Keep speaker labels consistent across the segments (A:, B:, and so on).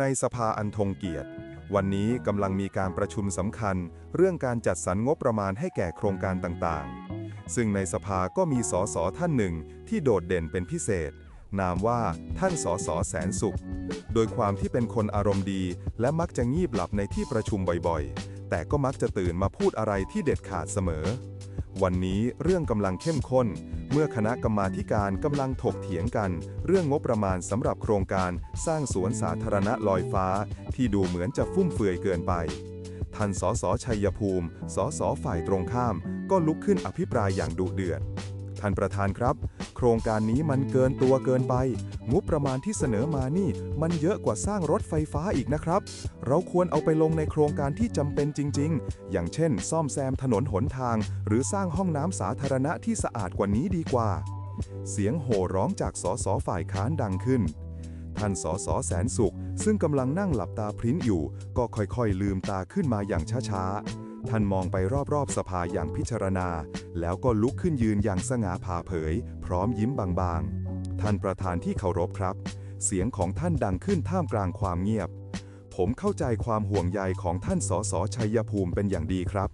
A: ในสภาอันทงเกียรติ วันนี้กำลังมีการประชุมสำคัญ เรื่องการจัดสรรงบประมาณให้แก่โครงการต่างๆ ซึ่งในสภาก็มีสสท่านหนึ่งที่โดดเด่นเป็นพิเศษ นามว่าท่านสสแสนสุข โดยความที่เป็นคนอารมณ์ดี และมักจะงีบหลับในที่ประชุมบ่อยๆ แต่ก็มักจะตื่นมาพูดอะไรที่เด็ดขาดเสมอ วันนี้เรื่องกำลังเข้มข้น เมื่อคณะกรรมาการกำลังถกเถียงกัน เรื่องงบประมาณสำหรับโครงการสร้างสวนสาธารณะลอยฟ้า ที่ดูเหมือนจะฟุ่มเฟือยเกินไปท่านสสชัยภูมิ สสฝ่ายตรงข้าม ก็ลุกขึ้นอภิปรายอย่างดุเดือด ท่านประธานครับ โครงการนี้มันเกินตัวเกินไป งบประมาณที่เสนอมานี่ มันเยอะกว่าสร้างรถไฟฟ้าอีกนะครับ เราควรเอาไปลงในโครงการที่จำเป็นจริง ๆ อย่างเช่น ซ่อมแซมถนนหนทาง หรือสร้างห้องน้ำสาธารณะที่สะอาดกว่านี้ดีกว่า เสียงโห่ร้องจากสสฝ่ายค้านดังขึ้น ท่านสสแสนสุข ซึ่งกำลังนั่งหลับตาพริ้นอยู่ ก็ค่อยๆ ลืมตาขึ้นมาอย่างช้าๆ ท่านมองไปรอบๆสภาอย่างพิจารณา แล้วก็ลุกขึ้นยืนอย่างสง่าผ่าเผย พร้อมยิ้มบางๆ ท่านประธานที่เคารพครับ เสียงของท่านดังขึ้นท่ามกลางความเงียบ ผมเข้าใจความห่วงใยของท่านสสชัยภูมิเป็นอย่างดีครับ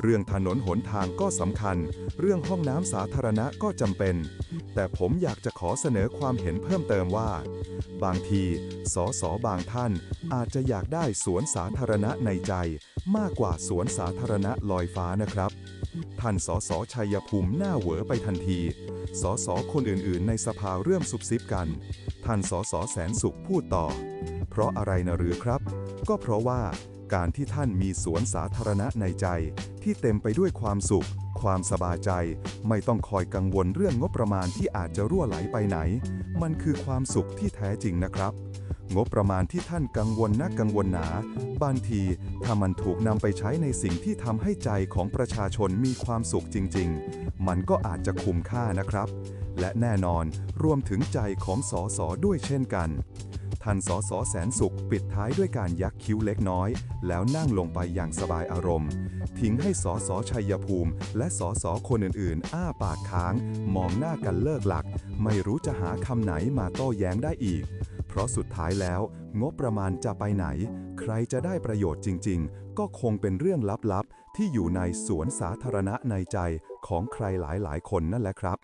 A: เรื่องถนนหนทางก็สำคัญ เรื่องห้องน้ำสาธารณะก็จำเป็น แต่ผมอยากจะขอเสนอความเห็นเพิ่มเติมว่า บางที สสบางท่านอาจจะอยากได้สวนสาธารณะในใจ มากกว่าสวนสาธารณะลอยฟ้านะครับท่านสสชัยภูมิหน้าเหวอไปทันที สสคนอื่นๆ ในสภาเริ่มซุบซิบกัน ท่านสสแสนสุขพูดต่อ เพราะอะไรนะหรือครับ ก็เพราะว่า การที่ท่านมีสวนสาธารณะในใจ ที่เต็มไปด้วยความสุข ความสบายใจ ไม่ต้องคอยกังวลเรื่องงบประมาณที่อาจจะรั่วไหลไปไหน มันคือความสุขที่แท้จริงนะครับงบประมาณที่ท่านกังวลนักกังวลหนา บางที ถ้ามันถูกนำไปใช้ในสิ่งที่ทำให้ใจของประชาชนมีความสุขจริง ๆ มันก็อาจจะคุ้มค่านะครับ และแน่นอนรวมถึงใจของสอสอด้วยเช่นกัน ท่านสอสอแสนสุข ปิดท้ายด้วยการยักคิ้วเล็กน้อย แล้วนั่งลงไปอย่างสบายอารมณ์ ทิ้งให้สอสอชัยภูมิ และสอสอคนอื่นๆ อ้าปากค้าง มองหน้ากันเลิกหลัก ไม่รู้จะหาคำไหนมาโต้แย้งได้อีก เพราะสุดท้ายแล้ว งบประมาณจะไปไหน ใครจะได้ประโยชน์จริง ๆ ก็คงเป็นเรื่องลับๆ ที่อยู่ในสวนสาธารณะในใจของใครหลายๆ คนนั่นแหละครับ